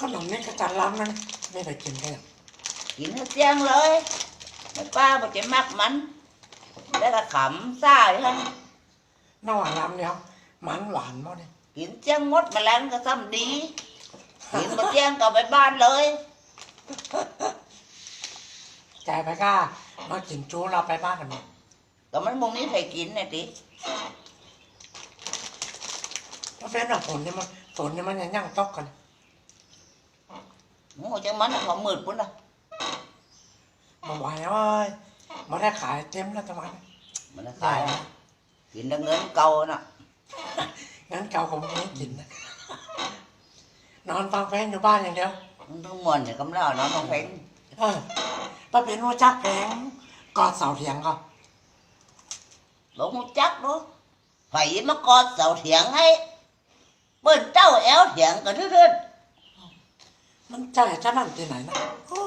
ขนมนี่ก็จะล้ำนั้นไม่ได้กินกันกินให้เสียงเลยไม่ป้าบอกจะมักมัน แล้วก็ขำซ่าอยู่ท่านนอกล้ำแล้วมันหวานหมดเลยกินเสียงงดแมาแล้วก็ซ้ำดีกินมาเสียงก็ไปบ้านเลยใจไปก้ามากินจูเราไปบ้านกันหมดก็มันมุงนี้ใครกินเนี่ยติเพราะแฟนเราฝนนี่มันฝนนี่มันยังยั่งตกกัน โอ้จังมันของมืดปุ่นละ มาไหวเอ้ยมาได้ขายเต็มแล้วทำไม มันขายนะกินแล้วเงินเก่าน่ะ งั้นเก่าผมไม่กินนะนอนฟังเพลงอยู่บ้านอย่างเดียว มันต้องมวนเนี่ยกำลังนอนต้องเพลง เออป้าเป็นหัวจักเพลงกอดเสาเถียงก็ หลงจักดูไผ่มากอดเสาเถียงให้เปิ้นเจ้าแอวเถียงกันเรื่อย มันใจจะนั่นที่ไหนนะโอ้